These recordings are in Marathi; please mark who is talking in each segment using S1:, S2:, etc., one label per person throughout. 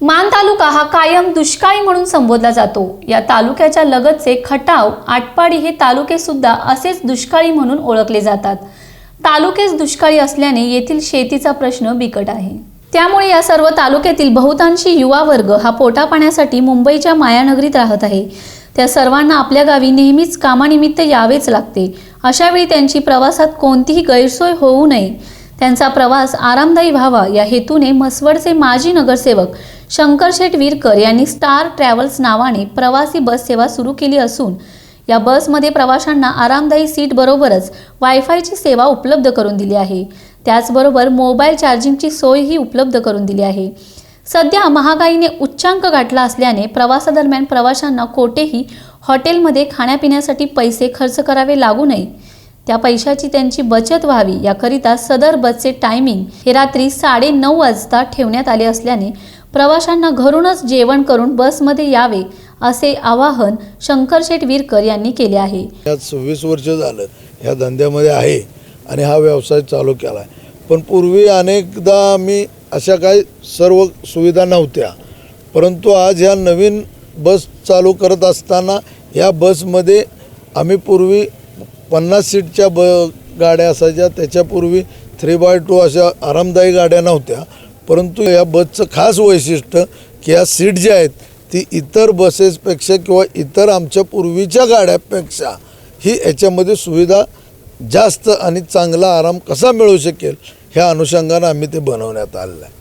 S1: मान तालुका हा कायम दुष्काळी म्हणून संबोधला जातो. या तालुक्याच्या लगतचे खटाव आटपाडी हे तालुके सुद्धा असेच दुष्काळी म्हणून ओळखले जातात. तालुकेच दुष्काळी असल्याने येथील शेतीचा प्रश्न बिकट आहे. त्यामुळे या सर्व तालुक्यातील बहुतांशी युवा वर्ग हा पोटापाण्यासाठी मुंबईच्या मायानगरीत राहत आहे. त्या सर्वांना आपल्या गावी नेहमीच कामानिमित्त यावेच लागते. अशावेळी त्यांची प्रवासात कोणतीही गैरसोय होऊ नये. त्यांचा प्रवास आरामदायी व्हावा या हेतूने म्हसवडचे माजी नगरसेवक शंकर शेठ विरकर यांनी स्टार ट्रॅव्हल्स नावाने प्रवासी बस सेवा सुरू केली असून या बसमध्ये प्रवाशांना आरामदायी सीट बरोबरच वायफायची सेवा उपलब्ध करून दिली आहे. त्याचबरोबर मोबाईल चार्जिंगची सोयही उपलब्ध करून दिली आहे. सध्या महागाईने उच्चांक गाठला असल्याने प्रवासादरम्यान प्रवाशांना कोठेही हॉटेलमध्ये खाण्यापिण्यासाठी पैसे खर्च करावे लागू नये. त्या पैशाची त्यांची बचत व्हावी याकरिता सदर बसचे टायमिंग हे रात्री साडे नऊ वाजता ठेवण्यात आले असल्याने प्रवाशांना घरूनच जेवण करून बसमध्ये यावे असे आवाहन शंकरशेठ विरकर यांनी केले आहे.
S2: यात सव्वीस वर्ष झालं ह्या धंद्यामध्ये आहे आणि हा व्यवसाय चालू केला आहे पण पूर्वी अनेकदा मी अशा काही सर्व सुविधा नव्हत्या. परंतु आज ह्या नवीन बस चालू करत असताना या बसमध्ये आम्ही पूर्वी पन्नास सीटच्या ब गाड्या असायच्या. त्याच्यापूर्वी थ्री बाय टू अशा आरामदायी गाड्या नव्हत्या. परंतु या बसचं खास वैशिष्ट्य की या सीट ज्या आहेत ती इतर बसेसपेक्षा किंवा इतर आमच्या पूर्वीच्या गाड्यापेक्षा ही याच्यामध्ये सुविधा जास्त आणि चांगला आराम कसा मिळू शकेल ह्या अनुषंगानं आम्ही ते बनवण्यात आलेलं आहे.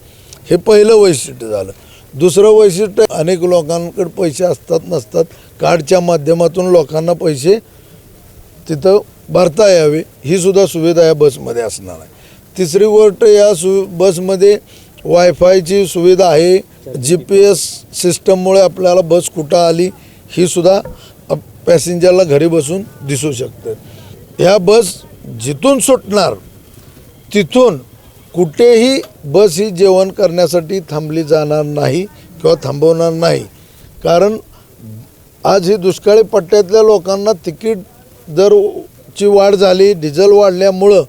S2: हे पहिलं वैशिष्ट्य झालं. दुसरं वैशिष्ट्य अनेक लोकांकडे पैसे असतात नसतात. कार्डच्या माध्यमातून लोकांना पैसे तिथं भरता यावे ही सुद्धा सुविधा या बसमध्ये असणार आहे. तिसरी गोष्ट या सु बसमध्ये वायफायची सुविधा आहे. जी पी एस सिस्टममुळे आपल्याला बस कुठं आली ही सुद्धा पॅसेंजरला घरी बसून दिसू शकते. ह्या बस जिथून सुटणार तिथून कुठेही बस ही जेवण करण्यासाठी थांबली जाणार नाही किंवा थांबवणार नाही. कारण आज ही दुष्काळी पट्ट्यातल्या लोकांना तिकीट दरची वाढ झाली डिझेल वाढल्यामुळं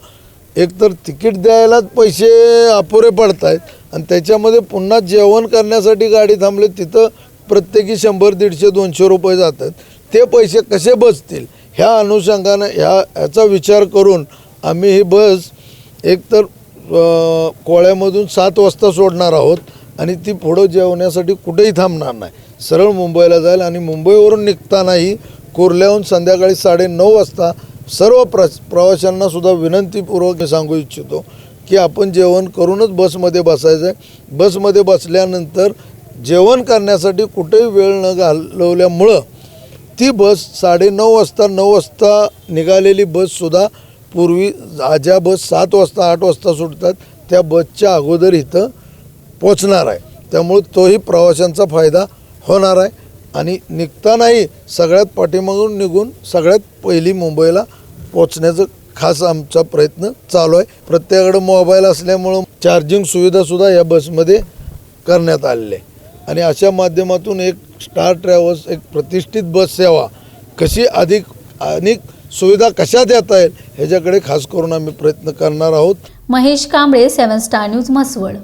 S2: एकतर तिकीट द्यायलाच पैसे अपुरे पडत आहेत आणि त्याच्यामध्ये पुन्हा जेवण करण्यासाठी गाडी थांबली तिथं प्रत्येकी शंभर दीडशे दोनशे रुपये जातात. ते पैसे कसे बचतील? ह्या अनुषंगानं ह्या ह्याचा विचार करून आम्ही ही बस एकतर कोळ्यामधून सात वाजता सोडणार आहोत आणि ती पुढं जेवण्यासाठी कुठेही थांबणार नाही. सरळ मुंबईला जाईल आणि मुंबईवरून निघतानाही कुर्ल्याहून संध्याकाळी साडे नऊ वाजता सर्व प्र प्रवाशांना सुद्धा विनंतीपूर्वक मी सांगू इच्छितो की आपण जेवण करूनच बसमध्ये बसायचं आहे बसमध्ये बसल्यानंतर जेवण करण्यासाठी कुठेही वेळ न घालवल्यामुळं ती बस साडे नऊ वाजता नऊ वाजता निघालेली बससुद्धा पूर्वी ज्या बस सात वाजता आठ वाजता सुटतात. त्या बसच्या अगोदर इथं पोचणार आहे. त्यामुळे तोही प्रवाशांचा फायदा होणार आहे. आणि निघतानाही सगळ्यात पाठीमागून निघून सगळ्यात पहिली मुंबईला पोचण्याचं खास आमचा प्रयत्न चालू आहे. प्रत्येकाकडे मोबाईल असल्यामुळं चार्जिंग सुविधासुद्धा या बसमध्ये करण्यात आलेली आहे. आणि अशा माध्यमातून एक स्टार ट्रॅव्हल्स एक प्रतिष्ठित बस सेवा कशी अधिक अनेक सुविधा कशा देता येईल ह्याच्याकडे खास करून आम्ही प्रयत्न करणार आहोत.
S1: Mahesh Kamble seven star news Mhaswad.